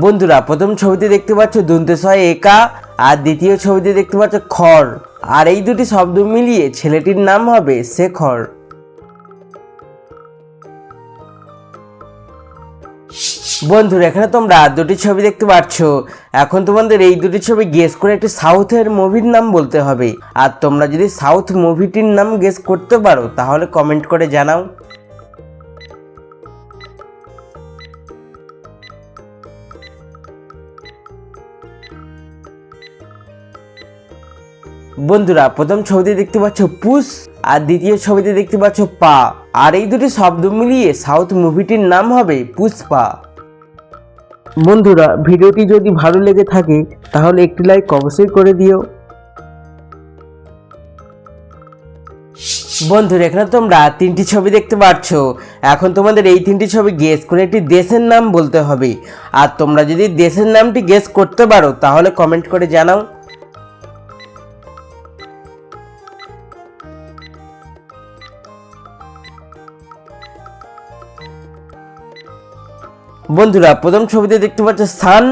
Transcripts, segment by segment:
বন্ধুরা, প্রথম ছবিতে দেখতে পাচ্ছ দন্তেশয় একা, আর দ্বিতীয় ছবিতে দেখতে পাচ্ছ খড় আর এই দুটি শব্দ মিলিয়ে ছেলেটির নাম হবে শেখর। বন্ধুরা, এখানে তোমরা দুটি ছবি দেখতে পাচ্ছ। এখন তোমাদের এই দুটি ছবি গেস করে একটি সাউথের মুভির নাম বলতে হবে। আর তোমরা যদি সাউথ মুভিটির নাম গেস করতে পারো, তাহলে কমেন্ট করে জানাও। বন্ধুরা, প্রথম ছবিতে দেখতে পাচ্ছ পুস আর দ্বিতীয় ছবিতে দেখতে পাচ্ছ পা। আর এই দুটি শব্দ মিলিয়ে সাউথ মুভিটির নাম হবে পুষ্পা। বন্ধুরা, ভিডিওটি যদি ভালো লেগে থাকে, তাহলে একটি লাইক অবশ্যই করে দিও। বন্ধুরা, এখানে তোমরা তিনটি ছবি দেখতে পাচ্ছ। এখন তোমাদের এই তিনটি ছবি গেস করে একটি দেশের নাম বলতে হবে। আর তোমরা যদি দেশের নামটি গেস করতে পারো, তাহলে কমেন্ট করে জানাও। বন্ধুরা, প্রথম ছবিতে দেখতে পাচ্ছ সান,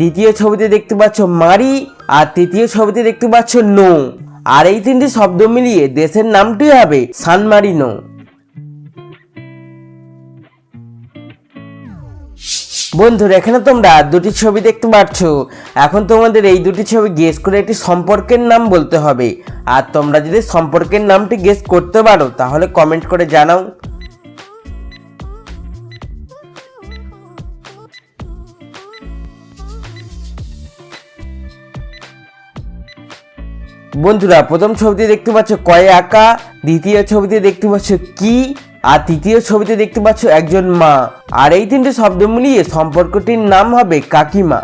দ্বিতীয় ছবিতে দেখতে পাচ্ছ মারি, আর তৃতীয় ছবিতে দেখতে পাচ্ছ নো। আর এই তিনটি শব্দ মিলিয়ে দেশের নামটি হবে সান মারিনো বন্ধুরা, এখানে তোমরা দুটি ছবি দেখতে পাচ্ছ। এখন তোমাদের এই দুটি ছবি গেস করে একটি সম্পর্কের নাম বলতে হবে। আর তোমরা যদি সম্পর্কের নামটি গেস করতে পারো, তাহলে কমেন্ট করে জানাও। বন্ধুরা, প্রথম ছবিতে দেখতে পাচ্ছ কয়ে আঁকা, দ্বিতীয় ছবিতে দেখতে পাচ্ছ কি, আর তৃতীয় ছবিতে দেখতে পাচ্ছ একজন মা। আর এই তিনটে শব্দ মিলিয়ে সম্পর্কটির নাম হবে কাকিমা।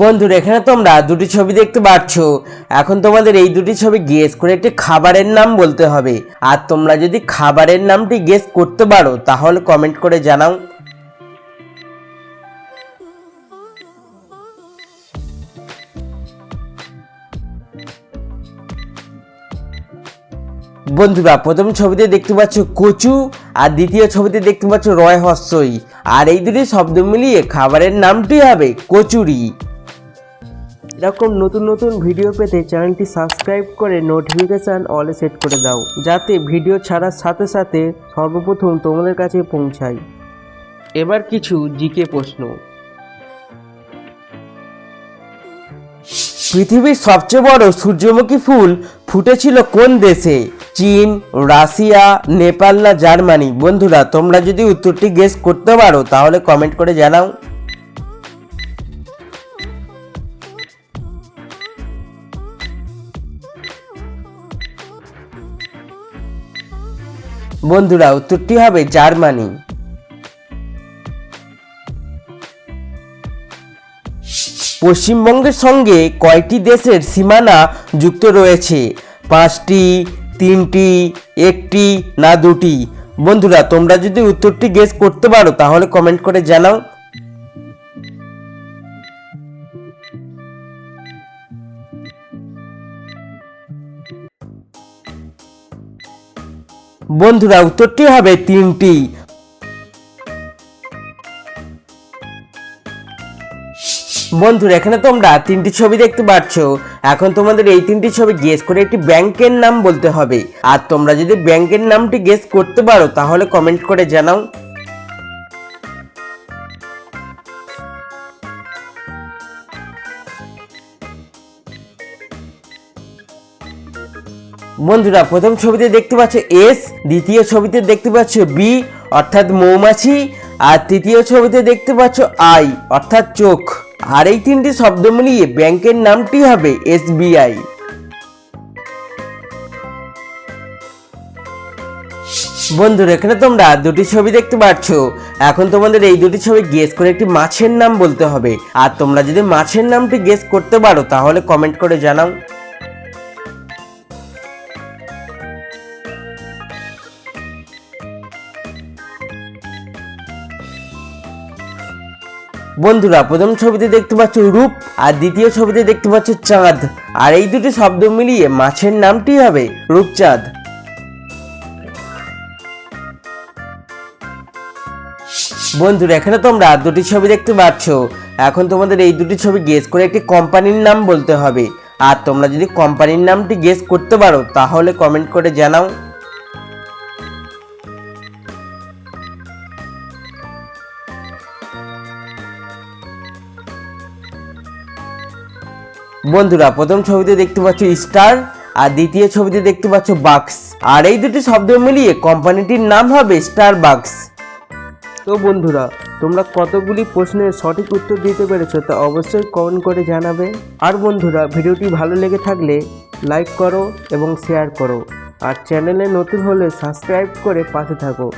বন্ধুরা, এখানে তোমরা দুটি ছবি দেখতে পাচ্ছ। এখন তোমাদের এই দুটি ছবি গেস করে একটি খাবারের নাম বলতে হবে। আর তোমরা যদি খাবারের নামটি গেস করতে পারো, তাহলে কমেন্ট করে জানাও। বন্ধুরা প্রথম ছবিতে দেখতে পাচ্ছ কচু, আর দ্বিতীয় ছবিতে দেখতে পাচ্ছ রয় হস্যই। আর এই দুটি শব্দ মিলিয়ে খাবারের নামটি হবে কচুরি। এরকম নতুন নতুন ভিডিও পেতে চ্যানেলটি সাবস্ক্রাইব করে নোটিফিকেশান অলে সেট করে দাও, যাতে ভিডিও ছাড়ার সাথে সাথে সর্বপ্রথম তোমাদের কাছে পৌঁছায়। এবার কিছু জিকে প্রশ্ন। পৃথিবীর সবচেয়ে বড় সূর্যমুখী ফুল ফুটেছিল কোন দেশে? চীন, রাশিয়া, নেপাল না জার্মানি? বন্ধুরা, তোমরা যদি উত্তরটি গেস করতে পারো, তাহলে কমেন্ট করে জানাও। বন্ধুরা, উত্তরটি হবে জার্মানি। পশ্চিমবঙ্গের সঙ্গে কয়টি দেশের সীমানা যুক্ত রয়েছে? পাঁচটি তিনটি, একটি না দুটি? বন্ধুরা, তোমরা যদি উত্তরটি গেস করতে পারো, তাহলে কমেন্ট করে জানাও। বন্ধুরা, উত্তরটি হবে তিনটি। বন্ধুরা, এখানে তোমরা তিনটি ছবি দেখতে পাচ্ছ এখন তোমাদের এই তিনটি ছবি গেস করে একটি ব্যাংকের নাম বলতে হবে। আর তোমরা যদি ব্যাংকের নামটি গেস করতে পারো, তাহলে কমেন্ট করে জানাও। বন্ধুরা, প্রথম ছবিতে দেখতে পাচ্ছ এস দ্বিতীয় ছবিতে দেখতে পাচ্ছ বি অর্থাৎ মৌমাছি, আর তৃতীয় ছবিতে দেখতে পাচ্ছ আই অর্থাৎ চোখ। আর এই তিনটি শব্দ মিলিয়ে ব্যাংকের নামটি হবে এসবিআই। বন্ধুরা, এখানে তোমরা দুটি ছবি দেখতে পাচ্ছ। এখন তোমাদের এই দুটি ছবি গেস করে একটি মাছের নাম বলতে হবে। আর তোমরা যদি মাছের নামটি গেস করতে পারো, তাহলে কমেন্ট করে জানাও। বন্ধুরা, প্রথম ছবিতে দেখতে পাচ্ছ রূপ, আর দ্বিতীয় ছবিতে দেখতে পাচ্ছ চাঁদ। আর এই দুটি শব্দ মিলিয়ে মাছের নামটি হবে রূপচাঁদ। বন্ধুরা, এখানে তোমরা দুটি ছবি দেখতে পাচ্ছ। এখন তোমাদের এই দুটি ছবি গেস করে একটি কোম্পানির নাম বলতে হবে। আর তোমরা যদি কোম্পানির নামটি গেস করতে পারো, তাহলে কমেন্ট করে জানাও। বন্ধুরা, প্রথম ছবিতে দেখতে পাচ্ছ স্টার, আর দ্বিতীয় ছবিতে দেখতে পাচ্ছ বাক্স। আর এই দুটি শব্দ মিলিয়ে কোম্পানিটির নাম হবে স্টার বাক্স তো বন্ধুরা, তোমরা কতগুলি প্রশ্নের সঠিক উত্তর দিতে পেরেছ তা অবশ্যই কমেন্ট করে জানাবে। আর বন্ধুরা, ভিডিওটি ভালো লেগে থাকলে লাইক করো এবং শেয়ার করো। আর চ্যানেলে নতুন হলে সাবস্ক্রাইব করে পাশে থাকো।